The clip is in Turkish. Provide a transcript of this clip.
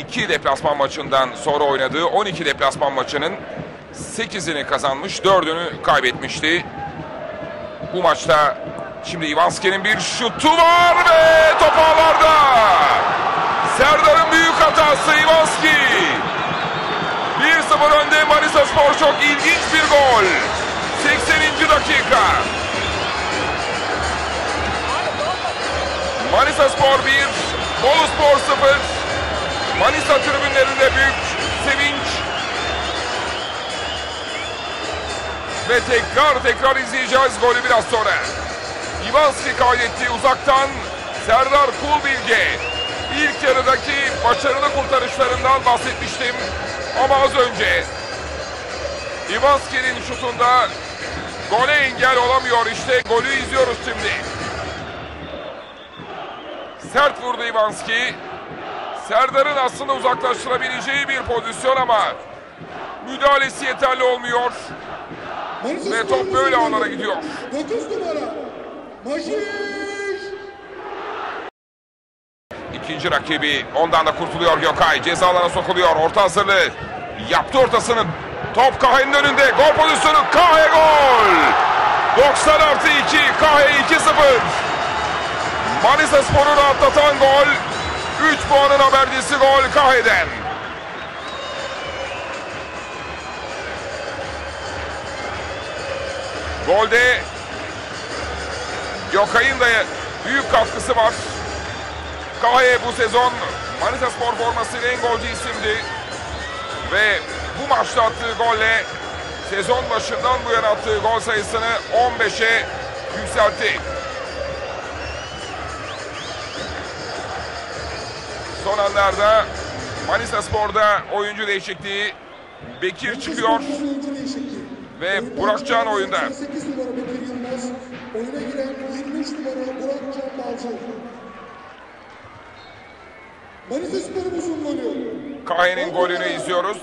2 deplasman maçından sonra oynadığı 12 deplasman maçının 8'ini kazanmış, 4'ünü kaybetmişti. Bu maçta şimdi Ivanski'nin bir şutu var ve top ağlarda. Serdar'ın büyük hatası Ivanski. 1-0 önde Manisa Spor çok ilginç bir gol. 80. dakika. Manisa Spor 1, Bolu Spor 0. Manisa tribünlerinde büyük sevinç. Ve tekrar tekrar izleyeceğiz golü biraz sonra. Ivanski kaydetti uzaktan Serdar Kulbilge. İlk yarıdaki başarılı kurtarışlarından bahsetmiştim. Ama az önce Ivanski'nin şutunda gole engel olamıyor. İşte golü izliyoruz şimdi. Sert vurdu Ivanski. Serdar'ın aslında uzaklaştırabileceği bir pozisyon ama müdahalesi yeterli olmuyor. Ve top böyle ağlara gidiyor. 9 numara. Majiş. İkinci rakibi ondan da kurtuluyor Gökay. Ceza alana sokuluyor. Orta hazırlığı. Yaptı ortasını. Top Kahve'nin önünde. Gol pozisyonu. Kahve gol. 90 artı 2. Kahve 2-0. Manisa Spor'u rahatlatan gol. 3 puanın habercisi gol Kahve'den. Golde Gökay'ın da büyük katkısı var. Kaye bu sezon Manisa Spor formasıyla en golcü isimdi. Ve bu maçta attığı golle sezon başından bu yana attığı gol sayısını 15'e yükseltti. Son anlarda Manisa Spor'da oyuncu değişikliği Bekir çıkıyor ve Burakcan oyunda. 8 numara Bekir Yılmaz. Oyuna giren 23 numara Burak Can golü. Kaye'nin golünü izliyoruz.